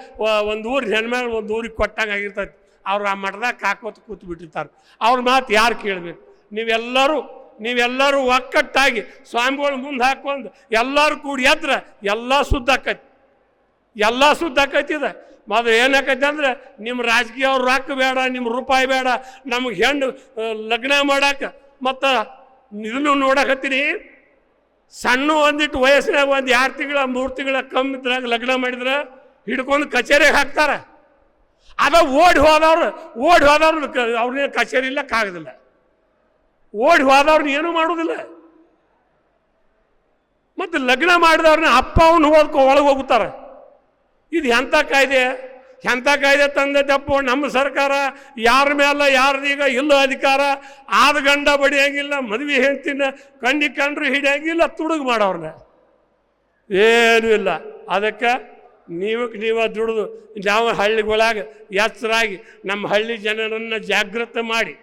ಒಂದು ಊರು ಹೆಣ್ಮೇಲೆ ಒಂದು ಊರಿಗೆ ಕೊಟ್ಟಂಗೆ ಆಗಿರ್ತೈತಿ. ಅವ್ರು ಆ ಮಠದಾಗ ಕಾಕೋತ ಕೂತು ಬಿಟ್ಟಿರ್ತಾರೆ ಅವ್ರ ಮಾತು ಯಾರು ಕೇಳಬೇಕು? ನೀವೆಲ್ಲರೂ ನೀವೆಲ್ಲರೂ ಒಕ್ಕಟ್ಟಾಗಿ ಸ್ವಾಮಿಗಳು ಮುಂದೆ ಹಾಕೊಂಡು ಎಲ್ಲರೂ ಕೂಡಿ ಎದ್ರೆ ಎಲ್ಲ ಶುದ್ಧ ಆಕೈತಿ. ಎಲ್ಲ ಶುದ್ಧ ಆಕೈತಿ ಇದೆ. ಮೊದಲು ಏನಾಕೈತಿ ಅಂದ್ರೆ ನಿಮ್ಮ ರಾಜಕೀಯ ಅವ್ರು ರೊಕ್ಕ ಬೇಡ ನಿಮ್ಮ ರೂಪಾಯಿ ಬೇಡ, ನಮಗೆ ಹೆಣ್ಣು ಲಗ್ನ ಮಾಡಕ್ಕೆ ಮತ್ತು ಇದನ್ನು ನೋಡಕತ್ತೀನಿ. ಸಣ್ಣ ಒಂದಿಟ್ಟು ವಯಸ್ಸಿನಾಗ ಒಂದು ಎರಡು ತಿಂಗಳ, ಮೂರು ತಿಂಗಳ ಕಮ್ಮಿ ಇದ್ರಾಗ ಲಗ್ನ ಮಾಡಿದ್ರೆ ಹಿಡ್ಕೊಂಡು ಕಚೇರಿಗೆ ಹಾಕ್ತಾರೆ. ಅದ ಓಡಿ ಹೋದವ್ರು ಓಡಿ ಹೋದವ್ರು ಅವ್ರನ್ನೇ ಕಚೇರಿ ಇಲ್ಲಕ್ಕಾಗೋದಿಲ್ಲ ಓಡಿ ಹೋದವ್ರನ್ನ ಏನೂ ಮಾಡೋದಿಲ್ಲ. ಮತ್ತು ಲಗ್ನ ಮಾಡಿದವ್ರನ್ನ ಅಪ್ಪ ಅವನು ಹೋದ್ಕೊ ಒಳಗೆ ಹೋಗುತ್ತಾರೆ ಇದು ಎಂಥ ಕಾಯ್ದೆ? ಎಂಥ ಕಾಯ್ದೆ ತಂದೈತಪ್ಪ ನಮ್ಮ ಸರ್ಕಾರ, ಯಾರ ಮೇಲೆ ಯಾರ್ದೀಗ ಇಲ್ಲ ಅಧಿಕಾರ, ಆದ ಗಂಡ ಬಡಿಯಂಗಿಲ್ಲ, ಮದುವೆ ಹೆಂಡ್ತಿನ ಕಂಡಿ ಕಂಡ್ರು ಹಿಡಿಯಂಗಿಲ್ಲ, ತುಡುಗು ಮಾಡೋರ್ನ. ಏನೂ ಇಲ್ಲ. ಅದಕ್ಕೆ ನೀವು ನೀವು ದುಡಿದು, ನಾವು ಹಳ್ಳಿಗಳಾಗ ಎಚ್ಚರಾಗಿ ನಮ್ಮ ಹಳ್ಳಿ ಜನರನ್ನು ಜಾಗೃತ ಮಾಡಿ,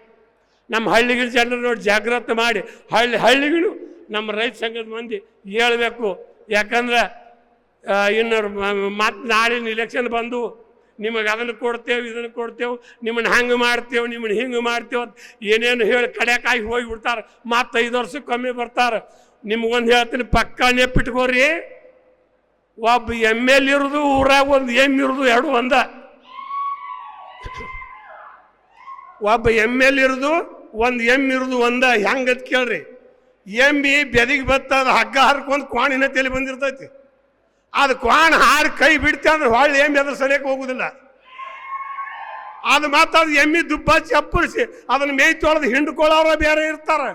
ನಮ್ಮ ಹಳ್ಳಿಗಳ ಜನರನ್ನು ಜಾಗೃತ ಮಾಡಿ, ಹಳ್ಳಿ ಹಳ್ಳಿಗಳು ನಮ್ಮ ರೈತ ಸಂಘದ ಮಂದಿ ಹೇಳಬೇಕು. ಯಾಕಂದ್ರೆ ಇನ್ನು ಮತ್ತೆ ನಾಳಿನ ಇಲೆಕ್ಷನ್ ಬಂದು ನಿಮಗೆ ಅದನ್ನು ಕೊಡ್ತೇವೆ, ಇದನ್ನು ಕೊಡ್ತೇವೆ, ನಿಮ್ಮನ್ನು ಹಂಗೆ ಮಾಡ್ತೇವೆ, ನಿಮ್ಮನ್ನು ಹಿಂಗೆ ಮಾಡ್ತೇವೆ ಅಂತ ಏನೇನು ಹೇಳಿ ಕಡೆಕಾಗಿ ಹೋಗಿ ಬಿಡ್ತಾರೆ ಮತ್ತೆ ಐದು ಕಮ್ಮಿ ಬರ್ತಾರೆ ನಿಮ್ಗೊಂದು ಹೇಳ್ತೀನಿ ಪಕ್ಕ ನೆಪ್ಪಿಟ್ಕೋರಿ ಒಬ್ಬ ಎಂ ಎಲ್ ಇರೋದು, ಊರಾಗ ಒಂದು ಎಂ ಇರೋದು, ಎರಡು ಒಂದ. ಒಬ್ಬ ಎಂ ಎಲ್ ಇರೋದು, ಒಂದು ಎಂ ಇರೋದು, ಒಂದ. ಹೆಂಗತ್ ಕೇಳ್ರಿ? ಎಮ್ಮಿ ಬೆದಿಗೆ ಬತ್ತ ಹಗ್ಗ ಹರ್ಕೊಂಡು ಕ್ವಾಣಿನ ತಲೆ ಬಂದಿರ್ತೈತಿ. ಅದು ಕ್ವಾಣ ಹಾರಿ ಕೈ ಬಿಡ್ತೆ ಅಂದ್ರೆ ಹೊಳ್ಳಿ ಎಮ್ಮೆ ಅದ್ರ ಸರಿಯಾಗಿ ಹೋಗುದಿಲ್ಲ. ಅದು ಮಾತಾದ ಎಮ್ಮಿ ದುಬ್ಬಾಚಿ ಅಪ್ಪರಿಸಿ ಅದನ್ನ ಮೇಯ್ ತೊಳೆದು ಹಿಂಡ್ಕೊಳ್ಳೋರ ಬೇರೆ ಇರ್ತಾರೆ.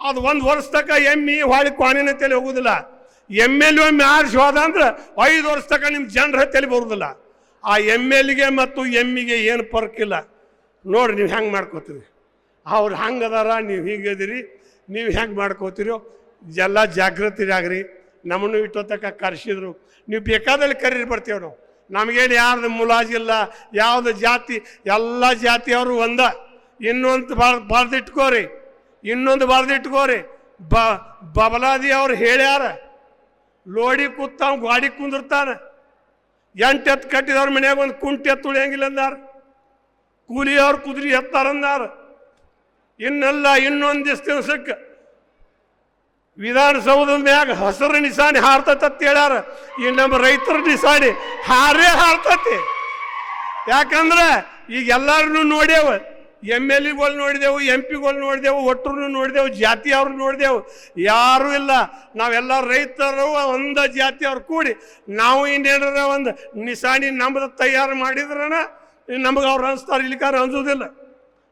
ಅದು ಒಂದು ವರ್ಷ ತಕ ಎಮ್ಮಿ ಹೊಳ್ಳಿ ಕ್ವಾಣಿನ ತಲೆ ಹೋಗುದಿಲ್ಲ. ಎಂ ಎಲ್ ಒಮ್ಮೆ ಆರಿಸಿ ಹೋದ ಅಂದ್ರೆ ಐದು ವರ್ಷ ತಕ ನಿಮ್ಮ ಜನರ ತಲೆ ಬರುದಿಲ್ಲ. ಆ ಎಂ ಎಲ್ಗೆ ಮತ್ತು ಎಮ್ಮಿಗೆ ಏನು ಪರ್ಕಿಲ್ಲ ನೋಡ್ರಿ ನೀವು ಹೆಂಗೆ ಮಾಡ್ಕೋತೀರಿ. ಅವ್ರು ಹಂಗೆ ಅದಾರ ನೀವು ಹೀಗದಿರಿ ನೀವು ಹೆಂಗೆ ಮಾಡ್ಕೋತೀರೋ, ಎಲ್ಲ ಜಾಗೃತಿರಾಗ್ರಿ ನಮ್ಮನ್ನು ಇಟ್ಟೋತಕ್ಕ ಕರೆಸಿದ್ರು. ನೀವು ಬೇಕಾದಲ್ಲಿ ಕರೀರಿ ಬರ್ತೀವಿ ನಾವು. ನಮಗೇನು ಯಾರ್ದು ಮುಲಾಜಿಲ್ಲ ಯಾವ್ದು ಜಾತಿ, ಎಲ್ಲ ಜಾತಿಯವರು ಒಂದ. ಇನ್ನೊಂದು ಬಾರ್, ಬರ್ದಿಟ್ಕೋರಿ. ಇನ್ನೊಂದು ಬರ್ದಿಟ್ಕೋರಿ. ಬ ಬಬಲಾದಿ ಅವ್ರು ಹೇಳ್ಯಾರ. ಲೋಡಿ ಕೂತಾವ್, ಗಾಡಿ ಕುಂದಿರ್ತಾನೆ ಎಂಟು ಎತ್ತು ಕಟ್ಟಿದವ್ರ ಮನ್ಯಾಗ ಒಂದು ಕುಂಟೆ ಎತ್ತು ಉಳಿಯಂಗಿಲ್ಲ ಅಂದಾರ. ಕೂಲಿಯವ್ರು ಕುದುರಿ ಎತ್ತಾರಂದಾರ ಇನ್ನೆಲ್ಲ ಇನ್ನೊಂದಿಷ್ಟು ದಿವಸಕ್ಕೆ ವಿಧಾನಸೌಧದ ಮ್ಯಾಗ ಹಸಿರು ನಿಶಾನೆ ಅಂತ ಹೇಳ್ಯಾರ. ಈ ನಮ್ಮ ರೈತರ ನಿಶಾನೆ ಹಾರೇ ಹಾರ್ತತಿ. ಯಾಕಂದ್ರೆ ಈಗ ಎಲ್ಲಾರನ್ನು ನೋಡ್ಯಾವ. ಎಂ ಎಲ್ ಎಗಳು ನೋಡಿದೆವು, ಎಂ ಪಿಗಳು ನೋಡಿದೆವು ಒಟ್ಟರು ನೋಡಿದೆವು ಜಾತಿಯವ್ರು ನೋಡಿದೆವು. ಯಾರೂ ಇಲ್ಲ. ನಾವೆಲ್ಲ ರೈತರು, ಒಂದ ಜಾತಿಯವ್ರು ಕೂಡಿ. ನಾವು ಇನ್ನೇನಾರ ಒಂದು ನಿಶಾನಿ ನಮ್ದು ತಯಾರು ಮಾಡಿದ್ರನ, ನಮಗೆ ಅವ್ರು ಅನಿಸ್ತಾರೆ ಇಲ್ಲಿಕಾರ ಅನ್ಸೋದಿಲ್ಲ.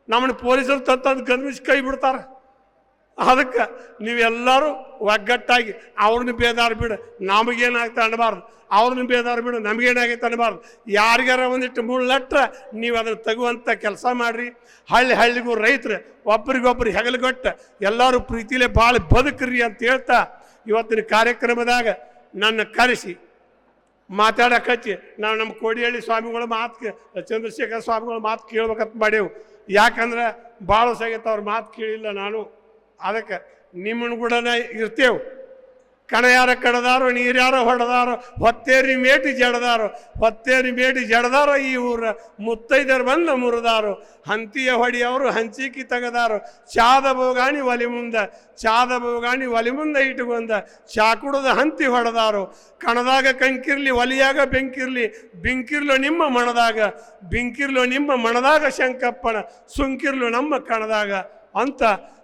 ನಮ್ಮನ್ನ ಪೊಲೀಸರು ತತ್ತದ ಗಂಧಿಸಿ ಕೈ ಬಿಡ್ತಾರೆ. ಅದಕ್ಕೆ ನೀವೆಲ್ಲರೂ ಒಗ್ಗಟ್ಟಾಗಿ, ಅವ್ರನ್ನ ಬೇದಾರ ಬಿಡು ನಮಗೇನಾಗ್ತಾ ಅನ್ಬಾರ್ದು. ಅವ್ರನ್ನ ಬೇದಾರ ಬಿಡು ನಮಗೇನಾಗೈತೆ ಅನ್ಬಾರ್ದು. ಯಾರಿಗಾರ ಒಂದಿಟ್ಟು ಮುಳ್ಳಟ್ರ ನೀವು ಅದನ್ನು ತೆಗುವಂಥ ಕೆಲಸ ಮಾಡಿರಿ. ಹಳ್ಳಿ ಹಳ್ಳಿಗೂ ರೈತರು, ಒಬ್ರಿಗೊಬ್ರು ಹೆಗಲುಗೊಟ್ಟ, ಎಲ್ಲರೂ ಪ್ರೀತಿಲೇ ಭಾಳ ಬದುಕ್ರಿ ಅಂತ ಹೇಳ್ತಾ ಇವತ್ತಿನ ಕಾರ್ಯಕ್ರಮದಾಗ ನನ್ನ ಕರೆಸಿ ಮಾತಾಡಕಚ್ಚಿ ನಾವು ನಮ್ಮ ಕೋಡಿಹಳ್ಳಿ ಸ್ವಾಮಿಗಳ ಮಾತು ಚಂದ್ರಶೇಖರ ಸ್ವಾಮಿಗಳ ಮಾತು ಕೇಳ್ಬೇಕಂತ ಮಾಡೇವು. ಯಾಕಂದ್ರೆ ಭಾಳ ಸಾಗೈತೆ ಅವ್ರ ಮಾತು ಕೇಳಿಲ್ಲ ನಾನು. ಅದಕ್ಕೆ ನಿಮ್ಮನ್ನು ಕೂಡ ಇರ್ತೇವೆ. ಕಣ ಯಾರ ಕಡದಾರೋ, ನೀರ್ಯಾರ ಹೊಡೆದಾರೋ, ಹೊತ್ತೇರಿ ಮೇಟಿ ಜಡದಾರೋ, ಹೊತ್ತೇರಿ ಮೇಟಿ ಜಡದಾರೋ ಈ ಊರ ಮುತ್ತೈದರು ಬಂದ ಮುರಿದಾರು. ಹಂತಿಯ ಹೊಡಿಯವರು ಹಂಚಿಕಿ ತೆಗೆದಾರು. ಚಾದ ಬೋಗಾಣಿ ಒಲಿ ಮುಂದೆ, ಚಾದ ಬೋಗಾಣಿ ಒಲಿ ಮುಂದೆ ಇಟ್ಟುಕೊಂದ ಚಾಕುಡದ ಹಂತಿ ಹೊಡೆದಾರು. ಕಣದಾಗ ಕಂಕಿರ್ಲಿ, ಒಲಿಯಾಗ ಬೆಂಕಿರ್ಲಿ, ಬಿಂಕಿರ್ಲು ನಿಮ್ಮ ಮಣದಾಗ, ಬಿಂಕಿರ್ಲು ನಿಮ್ಮ ಮಣದಾಗ ಶಂಕಪ್ಪನ, ಸುಂಕಿರ್ಲು ನಮ್ಮ ಕಣದಾಗ ಅಂತ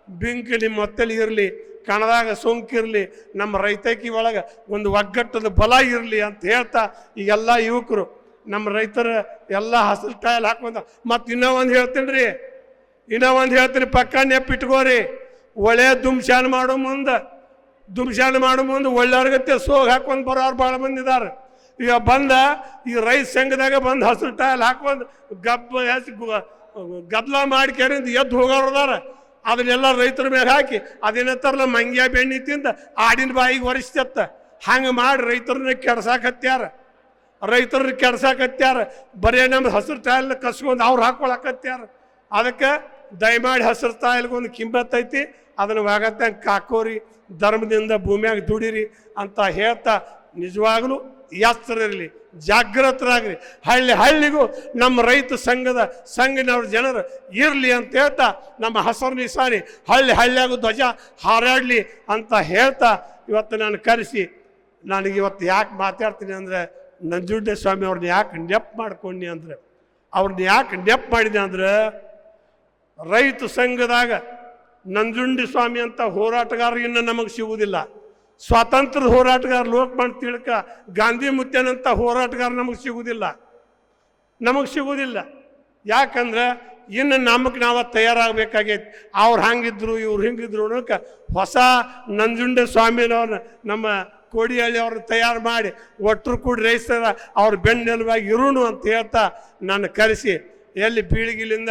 ಬಿಂಕಿ ಮತ್ತಲಿ ಇರಲಿ, ಕಣದಾಗ ಸೋಂಕಿರಲಿ, ನಮ್ಮ ರೈತಕಿ ಒಳಗೆ ಒಂದು ಒಗ್ಗಟ್ಟದ ಬಲ ಇರಲಿ ಅಂತ ಹೇಳ್ತಾ ಈಗೆಲ್ಲ ಯುವಕರು, ನಮ್ಮ ರೈತರ ಎಲ್ಲ ಹಸಿರು ಟೈಲ್ ಹಾಕೊಂಡ ಮತ್ತು ಇನ್ನೂ ಒಂದು ಹೇಳ್ತೀನಿ ರೀ ಇನ್ನೂ ಒಂದು ಹೇಳ್ತೀನಿ, ಪಕ್ಕ ನೆಪ್ಪಿಟ್ಕೋರಿ ಒಳ್ಳೆಯ ದುಮ್ಶಾನ ಮಾಡೋ ಮುಂದೆ ದುಮ್ಶಾನ ಮಾಡೋ ಮುಂದೆ ಒಳ್ಳೆಯವ್ರಿಗತ್ತೆ ಸೋಗ್ ಹಾಕೊಂಡು ಬರೋರು ಭಾಳ ಮಂದಿ ಇದಾರೆ. ಈಗ ಬಂದ, ಈ ರೈತ ಸಂಘದಾಗ ಬಂದು ಹಸಿರು ಟೈಲ್ ಹಾಕೊಂಡು ಗಬ್ಬ ಹೆಚ್ಚು ಗದ್ಲ ಮಾಡ್ಕೊಂಡು ಎದ್ದು ಹೋಗೋರು ಅದನ್ನೆಲ್ಲ ರೈತರ ಮೇಲೆ ಹಾಕಿ ಅದೇನತ್ತಾರಲ್ಲ ಮಂಗ್ಯ ಬೆಣ್ಣೆ ತಿಂದ ಆಡಿನ ಬಾಯಿಗೆ ಒರೆಸ್ತತ್ತ ಹಂಗೆ ಮಾಡಿ ರೈತರನ್ನ ಕೆಡ್ಸಾಕತ್ಯಾರ. ರೈತರನ್ನ ಕೆಡ್ಸಾಕತ್ಯಾರ. ಬರೇ ನಮ್ಮ ಹಸಿರು ತಾಯಿಲ್ ಕಸ್ಕೊಂಡು ಅವ್ರು ಹಾಕೊಳಕತ್ಯಾರ. ಅದಕ್ಕೆ ದಯಮಾಡಿ ಹಸಿರು ತಾಯಿಲ್ಗೊಂದು ಕಿಂಬತ್ತೈತಿ ಅದನ್ನು ವಾಗತ್ತಂಗೆ ಕಾಕೋರಿ, ಧರ್ಮದಿಂದ ಭೂಮಿಯಾಗ ದುಡಿರಿ ಅಂತ ಹೇಳ್ತಾ ನಿಜವಾಗ್ಲೂ ಎಚ್ಚರಿರಲಿ ಜಾಗೃತರಾಗ್ರಿ ಹಳ್ಳಿ ಹಳ್ಳಿಗೂ ನಮ್ಮ ರೈತ ಸಂಘದ ಸಂಘನವ್ರ ಜನರು ಇರಲಿ ಅಂತ ಹೇಳ್ತಾ ನಮ್ಮ ಹಸರು ನಿಸಾನಿ ಹಳ್ಳಿ ಹಳ್ಳಿಯಾಗೂ ಧ್ವಜ ಹಾರಾಡಲಿ ಅಂತ ಹೇಳ್ತಾ ಇವತ್ತು ನಾನು ಕರೆಸಿ, ನನಗೆ ಇವತ್ತು ಯಾಕೆ ಮಾತಾಡ್ತೀನಿ ಅಂದರೆ ನಂಜುಂಡೆ ಸ್ವಾಮಿ ಅವ್ರನ್ನ ಯಾಕೆ ನೆಪ್ ಮಾಡ್ಕೊಂಡಿ ಅಂದರೆ, ಅವ್ರನ್ನ ಯಾಕೆ ನೆಪ್ ಮಾಡಿದೆ ಅಂದ್ರೆ, ರೈತ ಸಂಘದಾಗ ನಂಜುಂಡಿ ಸ್ವಾಮಿ ಅಂತ ಹೋರಾಟಗಾರ ಇನ್ನು ನಮಗೆ ಸಿಗುವುದಿಲ್ಲ ಸ್ವಾತಂತ್ರ್ಯದ ಹೋರಾಟಗಾರ ಲೋಕಮಾನ್ ತಿಳ್ಕ ಗಾಂಧಿ ಮುತ್ಯನಂತ ಹೋರಾಟಗಾರ ನಮಗೆ ಸಿಗುವುದಿಲ್ಲ ನಮಗೆ ಸಿಗುವುದಿಲ್ಲ ಯಾಕಂದ್ರೆ ಇನ್ನು ನಮಗೆ ನಾವು ತಯಾರಾಗಬೇಕಾಗೈತಿ. ಅವ್ರು ಹಂಗಿದ್ರು, ಇವ್ರು ಹಿಂಗಿದ್ರು ಅನ್ನೋಕೆ ಹೊಸ ನಂಜುಂಡ ಸ್ವಾಮಿನವ್ರನ್ನ ನಮ್ಮ ಕೋಡಿಹಳ್ಳಿ ಅವ್ರನ್ನ ತಯಾರು ಮಾಡಿ ಒಟ್ಟರು ಕೂಡಿ ರೈಸ್ತಾರ ಅವ್ರ ಬೆನ್ನೆಲುವಾಗಿ ಇರುಣು ಅಂತ ಹೇಳ್ತಾ ನಾನು ಕರೆಸಿ ಎಲ್ಲಿ ಬೀಳಿಗಿಲಿಂದ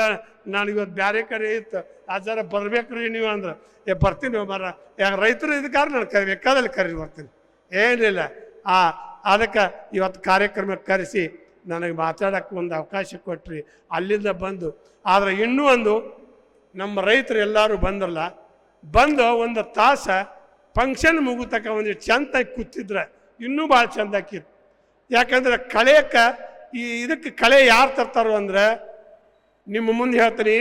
ನಾನು ಇವತ್ತು ಬ್ಯಾರೆ ಕಡೆ ಇತ್ತು ಆ ಜರ ಬರ್ಬೇಕ್ರಿ ನೀವು ಅಂದ್ರೆ. ಏ, ಬರ್ತೀನಿ ಮರ ಯಾಕೆ ರೈತರು ಇದಕ್ಕಾರ ನಾನು ಕರಿ, ಬೇಕಾದಲ್ಲಿ ಕರಿ ಬರ್ತೀನಿ. ಏನಿಲ್ಲ. ಆ, ಅದಕ್ಕೆ ಇವತ್ತು ಕಾರ್ಯಕ್ರಮಕ್ಕೆ ಕರೆಸಿ ನನಗೆ ಮಾತಾಡೋಕ್ಕೆ ಒಂದು ಅವಕಾಶ ಕೊಟ್ರಿ. ಅಲ್ಲಿಂದ ಬಂದು, ಆದರೆ ಇನ್ನೂ ಒಂದು ನಮ್ಮ ರೈತರು ಎಲ್ಲರೂ ಬಂದ್ರಲ್ಲ, ಬಂದು ಒಂದು ತಾಸ ಫಂಕ್ಷನ್ ಮುಗಿತಕ್ಕ ಒಂದು ಚಂದಾಗಿ ಕೂತಿದ್ರೆ ಇನ್ನೂ ಭಾಳ ಚಂದ ಆಕಿತ್ತು ಯಾಕಂದ್ರೆ ಕಳೆಯಕ್ಕೆ ಈ ಇದಕ್ಕೆ ಕಳೆ ಯಾರು ತರ್ತಾರೋ ಅಂದ್ರೆ ನಿಮ್ಮ ಮುಂದೆ ಹೇಳ್ತೀನಿ,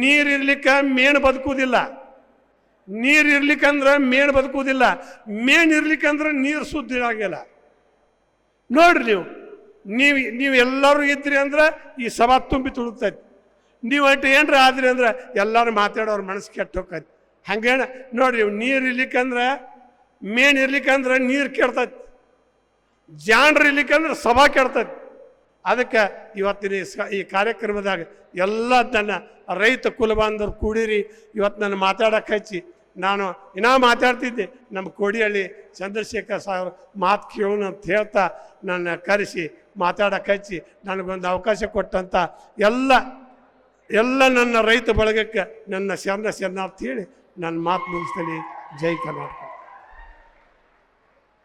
ನೀರು ಇರ್ಲಿಕ್ಕೆ ಮೇನ್ ಬದುಕುವುದಿಲ್ಲ ನೀರು ಇರ್ಲಿಕ್ಕಂದ್ರೆ ಮೇನ್ ಬದುಕುವುದಿಲ್ಲ ಮೇನ್ ಇರ್ಲಿಕ್ಕಂದ್ರೆ ನೀರು ಸುದ್ದಿ ಆಗಿಲ್ಲ ನೋಡ್ರಿ ನೀವು ನೀವು ನೀವು ಎಲ್ಲರೂ ಇದ್ರಿ ಅಂದ್ರೆ ಈ ಸಭಾ ತುಂಬಿ ತುಳುಕ್ತೈತಿ. ನೀವು ಅಟ್ಟು ಏನ್ರ ಆದ್ರಿ ಅಂದ್ರೆ ಎಲ್ಲರೂ ಮಾತಾಡೋರು ಮನಸ್ಸು ಕೆಟ್ಟ ಹೋಗ್ತೈತಿ. ಹಂಗೇನ, ನೋಡ್ರಿ ನೀರು ಇರ್ಲಿಕ್ಕಂದ್ರೆ, ಮೇನ್ ಇರ್ಲಿಕ್ಕಂದ್ರೆ ನೀರು ಕೆಡ್ತೈತಿ. ಜಾಣ್ರು ಇರ್ಲಿಕ್ಕಂದ್ರೆ ಸಭಾ ಕೆಡ್ತೈತಿ. ಅದಕ್ಕೆ ಇವತ್ತಿನ ಈ ಕಾರ್ಯಕ್ರಮದಾಗ ಎಲ್ಲ ನನ್ನ ರೈತ ಕುಲಬಾಂಧವರು ಕೂಡಿರಿ. ಇವತ್ತು ನನ್ನ ಮಾತಾಡಕ್ಕೆ ಹಚ್ಚಿ, ನಾನು ಇನ್ನೂ ಮಾತಾಡ್ತಿದ್ದೆ. ನಮ್ಮ ಕೋಡಿಹಳ್ಳಿ ಚಂದ್ರಶೇಖರ್ ಸಾಹೇಬ್ರ ಮಾತು ಕೇಳೋಣ ಅಂತ ಹೇಳ್ತಾ ನನ್ನ ಕರೆಸಿ ಮಾತಾಡಕ್ಕೆ ಹಚ್ಚಿ, ನನಗೊಂದು ಅವಕಾಶ ಕೊಟ್ಟಂಥ ಎಲ್ಲ ಎಲ್ಲ ನನ್ನ ರೈತ ಬಳಗಕ್ಕೆ ನನ್ನ ಶರಣ ಶರಣಾರ್ಥಿ ಹೇಳಿ ನನ್ನ ಮಾತು ಮುಗಿಸ್ತೀನಿ. ಜೈ ಕರ್ನಾಟಕ.